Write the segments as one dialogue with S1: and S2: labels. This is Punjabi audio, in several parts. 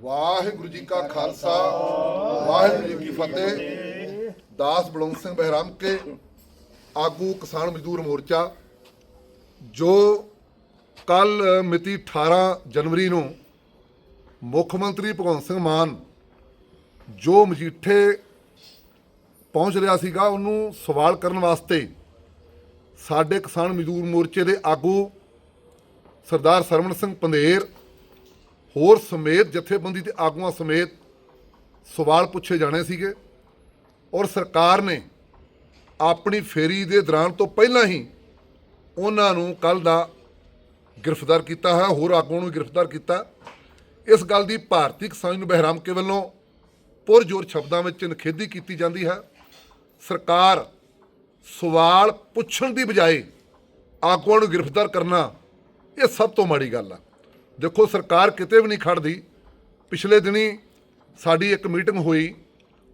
S1: ਵਾਹਿਗੁਰੂ ਜੀ ਕਾ ਖਾਲਸਾ, ਵਾਹਿਗੁਰੂ ਜੀ ਕੀ ਫਤਿਹ। ਦਾਸ ਬਲਵੰਤ ਸਿੰਘ ਬਹਿਰਾਮ ਕੇ, ਆਗੂ ਕਿਸਾਨ ਮਜ਼ਦੂਰ ਮੋਰਚਾ, ਜੋ ਕੱਲ ਮਿਤੀ 18 ਜਨਵਰੀ ਨੂੰ ਮੁੱਖ ਮੰਤਰੀ ਭਗਵੰਤ ਸਿੰਘ ਮਾਨ ਜੋ ਮਜੀਠੇ ਪਹੁੰਚ ਰਿਹਾ ਸੀਗਾ, ਉਹਨੂੰ ਸਵਾਲ ਕਰਨ ਵਾਸਤੇ ਸਾਡੇ ਕਿਸਾਨ ਮਜ਼ਦੂਰ ਮੋਰਚੇ ਦੇ ਆਗੂ ਸਰਦਾਰ ਸਰਵਣ ਸਿੰਘ ਪੰਧੇਰ ਹੋਰ ਸਮੇਤ, ਜਥੇਬੰਦੀ ਤੇ ਆਗੂਆਂ ਸਮੇਤ ਸਵਾਲ ਪੁੱਛੇ ਜਾਣੇ ਸੀਗੇ ਔਰ ਸਰਕਾਰ ਨੇ ਆਪਣੀ ਫੇਰੀ ਦੇ ਦੌਰਾਨ ਤੋਂ ਪਹਿਲਾਂ ਹੀ ਉਹਨਾਂ ਨੂੰ ਕੱਲ ਦਾ ਗ੍ਰਿਫਤਾਰ ਕੀਤਾ ਹੈ, ਹੋਰ ਆਗੂਆਂ ਨੂੰ ਗ੍ਰਿਫਤਾਰ ਕੀਤਾ। ਇਸ ਗੱਲ ਦੀ ਭਾਰਤੀ ਕਿਸਾਨ ਨੂੰ ਬਹਿਰਾਮ ਕੇ ਵੱਲੋਂ ਪੁਰਜੋਰ ਸ਼ਬਦਾਂ ਵਿੱਚ ਨਿਖੇਧੀ ਕੀਤੀ ਜਾਂਦੀ ਹੈ। ਸਰਕਾਰ ਸਵਾਲ ਪੁੱਛਣ ਦੀ ਬਜਾਏ ਆਗੂਆਂ ਨੂੰ ਗ੍ਰਿਫਤਾਰ ਕਰਨਾ ਇਹ ਸਭ ਤੋਂ ਮਾੜੀ ਗੱਲ ਆ। ਦੇਖੋ, ਸਰਕਾਰ ਕਿਤੇ ਵੀ ਨਹੀਂ ਖੜਦੀ। ਪਿਛਲੇ ਦਿਨੀ ਸਾਡੀ ਇੱਕ ਮੀਟਿੰਗ ਹੋਈ।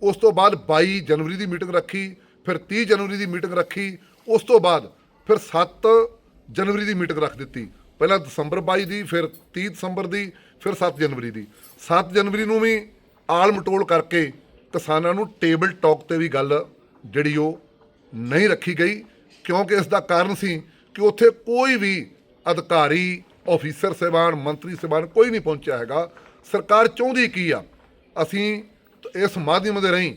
S1: ਉਸ ਤੋਂ ਬਾਅਦ 22 ਜਨਵਰੀ ਦੀ ਮੀਟਿੰਗ ਰੱਖੀ, ਫਿਰ 30 ਜਨਵਰੀ ਦੀ ਮੀਟਿੰਗ ਰੱਖੀ। ਉਸ ਤੋਂ ਬਾਅਦ ਫਿਰ 7 ਜਨਵਰੀ ਦੀ ਮੀਟਿੰਗ ਰੱਖ ਦਿੱਤੀ। ਪਹਿਲਾਂ ਦਸੰਬਰ 22 ਦੀ, ਫਿਰ 30 ਦਸੰਬਰ ਦੀ, ਫਿਰ 7 ਜਨਵਰੀ ਦੀ। 7 ਜਨਵਰੀ ਨੂੰ ਵੀ ਆਲ ਮਟੋਲ ਕਰਕੇ ਕਿਸਾਨਾਂ ਨੂੰ ਟੇਬਲ ਟਾਕ ਤੇ ਵੀ ਗੱਲ ਜਿਹੜੀ ਉਹ ਨਹੀਂ ਰੱਖੀ ਗਈ, ਕਿਉਂਕਿ ਇਸ ਦਾ ਕਾਰਨ ਸੀ ਕਿ ਉੱਥੇ ਕੋਈ ਵੀ ਅਧਿਕਾਰੀ ਆਫੀਸਰ ਸਾਹਿਬਾਨ, ਮੰਤਰੀ ਸਾਹਿਬਾਨ ਕੋਈ ਨਹੀਂ ਪਹੁੰਚਿਆ ਹੈਗਾ। ਸਰਕਾਰ ਚਾਹੁੰਦੀ ਕੀ ਆ? ਅਸੀਂ ਇਸ ਮਾਧਿਅਮ ਦੇ ਰਾਹੀਂ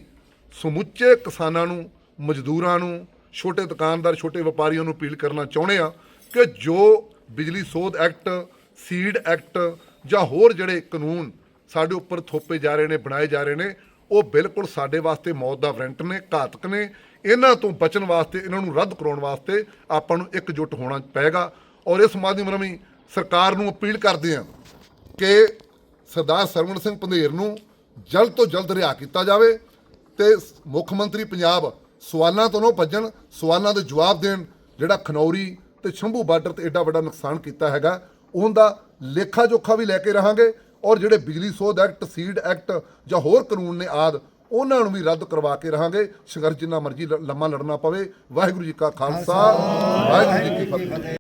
S1: ਸਮੁੱਚੇ ਕਿਸਾਨਾਂ ਨੂੰ, ਮਜ਼ਦੂਰਾਂ ਨੂੰ, ਛੋਟੇ ਦੁਕਾਨਦਾਰ, ਛੋਟੇ ਵਪਾਰੀਆਂ ਨੂੰ ਅਪੀਲ ਕਰਨਾ ਚਾਹੁੰਦੇ ਆ ਕਿ ਜੋ ਬਿਜਲੀ ਸੋਧ ਐਕਟ, ਸੀਡ ਐਕਟ ਜਾਂ ਹੋਰ ਜਿਹੜੇ ਕਾਨੂੰਨ ਸਾਡੇ ਉੱਪਰ ਥੋਪੇ ਜਾ ਰਹੇ ਨੇ, ਬਣਾਏ ਜਾ ਰਹੇ ਨੇ, ਉਹ ਬਿਲਕੁਲ ਸਾਡੇ ਵਾਸਤੇ ਮੌਤ ਦਾ ਵਾਰੰਟ ਨੇ, ਘਾਤਕ ਨੇ। ਇਹਨਾਂ ਤੋਂ ਬਚਣ ਵਾਸਤੇ, ਇਹਨਾਂ ਨੂੰ ਰੱਦ ਕਰਾਉਣ ਵਾਸਤੇ ਆਪਾਂ ਨੂੰ ਇਕਜੁੱਟ ਹੋਣਾ ਪਏਗਾ। ਔਰ ਇਸ ਮਾਧਿਅਮ ਰਾਹੀਂ ਸਰਕਾਰ ਨੂੰ ਅਪੀਲ ਕਰਦੇ ਹਾਂ ਕਿ ਸਰਦਾਰ ਸਰਵਣ ਸਿੰਘ ਪੰਧੇਰ ਨੂੰ ਜਲਦ ਤੋਂ ਜਲਦ ਰਿਹਾ ਕੀਤਾ ਜਾਵੇ ਤੇ ਮੁੱਖ ਮੰਤਰੀ ਪੰਜਾਬ ਸਵਾਲਾਂ ਤੋਂ ਨਾ ਭੱਜਣ, ਸਵਾਲਾਂ ਦੇ ਜਵਾਬ ਦੇਣ, ਜਿਹੜਾ ਖਨੌਰੀ ਤੇ ਸ਼ੰਭੂ ਬਾਰਡਰ ਤੇ ਐਡਾ ਵੱਡਾ ਨੁਕਸਾਨ ਕੀਤਾ ਹੈਗਾ ਉਹਦਾ ਲੇਖਾ ਜੋਖਾ ਵੀ ਲੈ ਕੇ ਰਹਾਂਗੇ ਔਰ ਜਿਹੜੇ ਬਿਜਲੀ ਸੋਧ ਐਕਟ, ਸੀਡ ਐਕਟ ਜਾਂ ਹੋਰ ਕਾਨੂੰਨ ਨੇ ਆਦ, ਉਹਨਾਂ ਨੂੰ ਵੀ ਰੱਦ ਕਰਵਾ ਕੇ ਰਹਾਂਗੇ। ਸੰਘਰਸ਼ ਜਿੰਨਾ ਮਰਜ਼ੀ ਲ- ਲੰਮਾ ਲੜਨਾ ਪਵੇ। ਵਾਹਿਗੁਰੂ ਜੀ ਕਾ ਖਾਲਸਾ, ਵਾਹਿਗੁਰੂ ਜੀ ਕੀ ਫਤਿਹ।